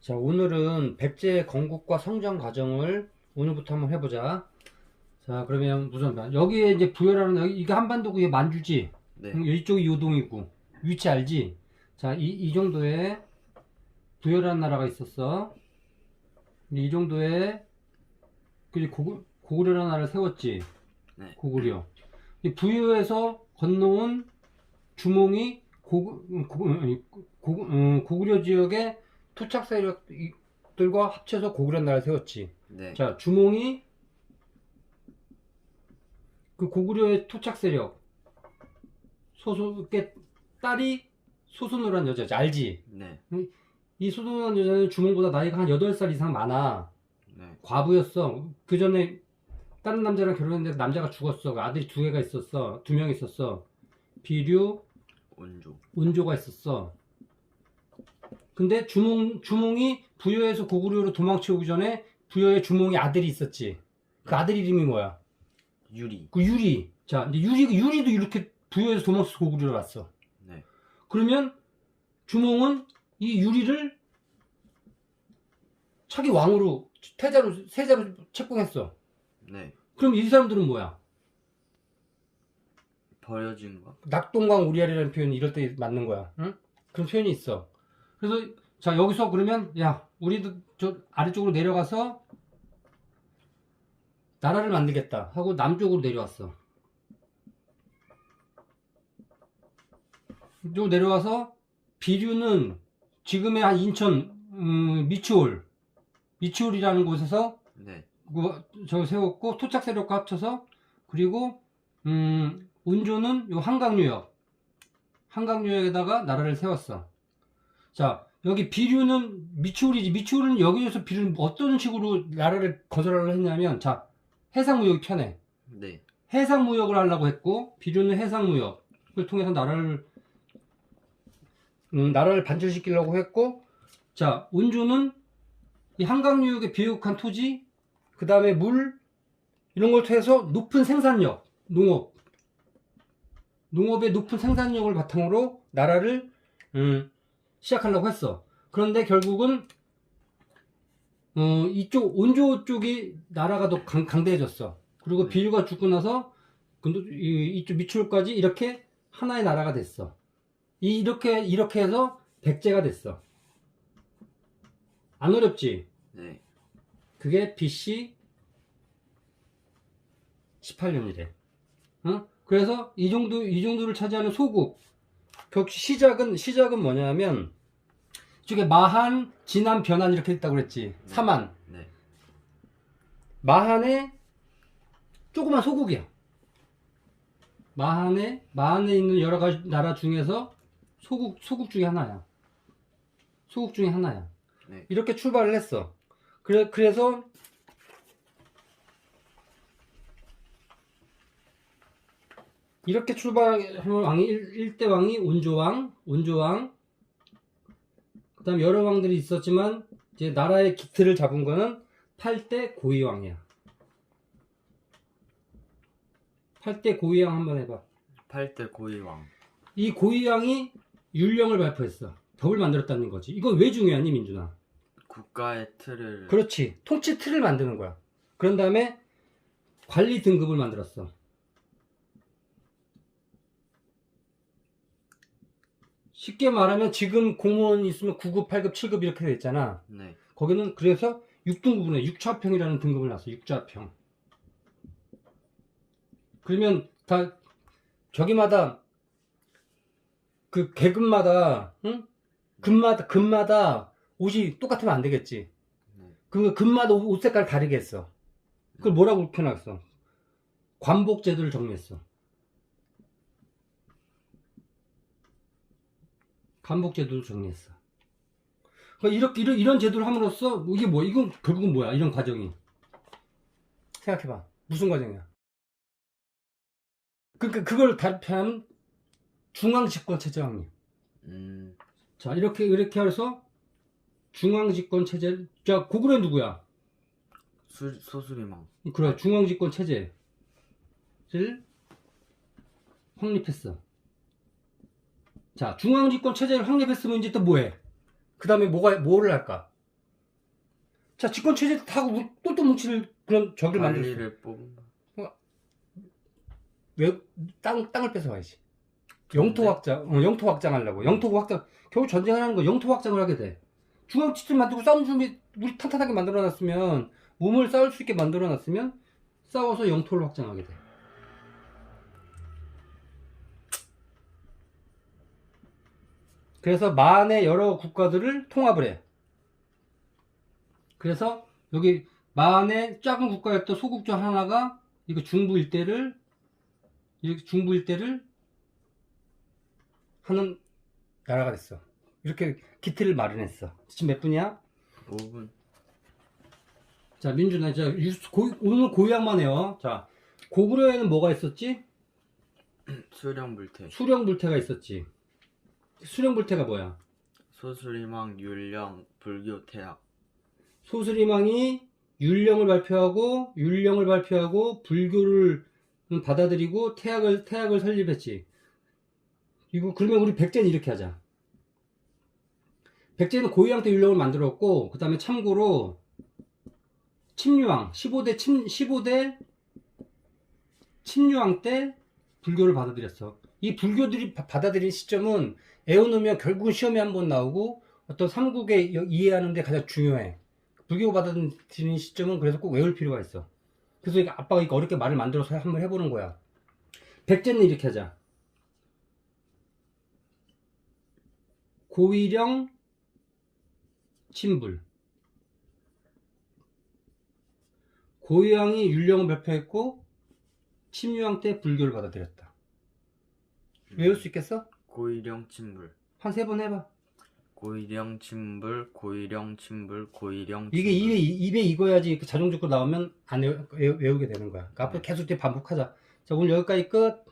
자, 오늘은 백제의 건국과 성장 과정을 오늘부터 한번 해보자. 자, 그러면 우선 여기에 이제 부여라는 여기 이게 한반도고 이게 만주지. 네. 음, 이쪽이 요동이고 위치 알지? 자, 이, 이 정도의 부여라는 나라가 있었어. 이 정도의 그 고구, 고구려라는 나라를 세웠지. 네. 고구려. 이 부여에서 건너온 주몽이 고구, 음, 고구, 고구, 음, 고구려 지역의 토착 세력들과 합쳐서 고구려 나라를 세웠지. 네. 자, 주몽이 그 고구려의 토착 세력 소속의 딸이 소순우라는 여자지. 알지? 네. 이 소순우라는 여자는 주몽보다 나이가 한 8살 이상 많아. 네. 과부였어. 그 전에 다른 남자랑 결혼했는데 남자가 죽었어. 그 아들이 두 개가 있었어. 두 명 있었어. 비류, 온조. 운조가 있었어. 근데 주몽, 주몽이 부여에서 고구려로 도망쳐 오기 전에 부여에 주몽이 아들이 있었지. 그 아들 이름이 뭐야? 유리. 그 유리. 자, 이제 유리, 유리도 이렇게 부여에서 도망쳐서 고구려로 왔어. 네. 그러면 주몽은 이 유리를 차기 왕으로, 태자로, 세자로 책봉했어. 네. 그럼 이 사람들은 뭐야? 버려진 거. 낙동강 우리아리라는 표현이 이럴 때 맞는 거야. 응? 그런 표현이 있어. 그래서 자 여기서 그러면 야 우리도 저 아래쪽으로 내려가서 나라를 만들겠다 하고 남쪽으로 내려왔어. 이쪽 내려와서 비류는 지금의 한 인천 음, 미추홀 미추홀이라는 곳에서 네. 그거 저 세웠고 토착 세력과 합쳐서 그리고 음 운조는 요 한강유역 한강유역에다가 나라를 세웠어. 자 여기 비류는 미추홀이지 미추홀은 여기에서 비류는 어떤 식으로 나라를 건설하려 했냐면 자 해상무역이 편해. 네. 해상무역을 하려고 했고 비류는 해상무역을 통해서 나라를 음, 나라를 반절시키려고 했고 자 운주는 이 한강유역의 비옥한 토지 그 다음에 물 이런 걸 통해서 높은 생산력 농업 농업의 높은 생산력을 바탕으로 나라를 음, 시작하려고 했어 그런데 결국은 어, 이쪽 온조 쪽이 나라가 더 강, 강대해졌어 그리고 네. 비류가 죽고 나서 근데 이- 이쪽 미추홀까지 이렇게 하나의 나라가 됐어. 이 이렇게 이렇게 해서 백제가 됐어. 안 어렵지? 네. 그게 BC 18년이래. 어? 그래서 이 정도 이 정도를 차지하는 소국. 그 시작은 시작은 뭐냐면 이쪽에 마한, 진안, 변안 이렇게 있다고 그랬지. 사만. 네. 마한의 조그만 소국이야. 마한에 마한에 있는 여러 가지 나라 중에서 소국 소국 중에 하나야. 소국 중에 하나야. 네. 이렇게 출발을 했어. 그래 그래서 이렇게 출발한 왕이 일, 대 왕이 온조왕, 온조왕. 그다음 여러 왕들이 있었지만 이제 나라의 기틀을 잡은 거는 8대 고위왕이야. 8대 고위왕 한번 해봐. 8대 고위왕. 이 고위왕이 율령을 발표했어. 법을 만들었다는 거지. 이건 왜 중요하니, 민준아? 국가의 틀을 그렇지. 통치 틀을 만드는 거야. 그런 다음에 관리 등급을 만들었어. 쉽게 말하면 지금 공무원 있으면 9급, 8급, 7급 이렇게 돼 있잖아. 네. 거기는 그래서 6등급으로 6좌평이라는 등급을 놨어. 6좌평. 그러면 다 저기마다 그 계급마다 응? 급마다 급마다 옷이 똑같으면 안 되겠지. 네. 그 급마다 옷- 옷 색깔 다르게 했어. 그걸 뭐라고 표현했어? 관복 제도를 정리했어. 관복 제도를 정리했어. 그러니까 이렇게 이런, 이런 제도를 함으로써 뭐 이게 뭐 이건 결국은 뭐야? 이런 과정이 생각해봐. 무슨 과정이야? 그러니까 그걸 발표한 중앙 집권 체제 확립. 음. 자 이렇게 이렇게 해서 중앙 집권 체제. 자 고구려 누구야? 수, 소수리망. 그래 중앙 집권 체제를 확립했어. 자 중앙 집권 체제를 확립했으면 이제 또 뭐해? 그 다음에 뭐가 뭐를 할까? 자, 집권 체제 타고 똘똘 뭉칠 그런 적을 만들 수 관리를 뽑은 왜, 땅, 땅을 뺏어와야지. 영토? 확장, 어, 영토 확장하려고. 영토 확장, 결국 전쟁을 하는 거 영토 확장을 하게 돼. 중앙지점 만들고 싸움 준비, 우리 탄탄하게 만들어 놨으면, 몸을 싸울 수 있게 만들어 놨으면, 싸워서 영토를 확장하게 돼. 그래서 만의 여러 국가들을 통합을 해. 그래서 여기 만의 작은 국가였던 소국 중 하나가 이거 중부 일대를 이렇게 중부 일대를 하는 나라가 됐어. 이렇게 기틀을 마련했어. 지금 몇 분이야? 5분 자, 민준아, 자, 유스- 고- 오늘 고유학만 해요. 자, 고구려에는 뭐가 있었지? 수령 불태 수령 불태가 있었지. 수령불태가 뭐야? 소수리망 율령 불교 태학 소수리망이 율령을 발표하고 율령을 발표하고 불교를 받아들이고 태학을 태학을 설립했지. 이거 그러면 우리 백제는 이렇게 하자. 백제는 고유왕 때 율령을 만들었고 그다음에 참고로 침유왕 15대 침 15대 침유왕 때 불교를 받아들였어. 이 불교들이 바- 받아들인 시점은 애워놓으면 결국은 시험에 한 번 나오고 어떤 삼국에 여- 이해하는데 가장 중요해. 불교 받아들이는 시점은 그래서 꼭 외울 필요가 있어. 그래서 아빠가 이거 어렵게 말을 만들어서 한번 해보는 거야. 백제는 이렇게 하자. 고위령 친불. 고유왕이 율령을 발표했고 침유왕 때 불교를 받아들였다. 외울 수 있겠어? 고일령 침불 한 세 번 해봐. 고일령 침불 고일령 침불 고일령 이게 침불. 입에, 입에 익어야지 그 자동적으로 나오면 안 외우, 외우게 되는 거야. 그러니까 앞으로 계속 이제 반복하자. 자, 오늘 여기까지 끝.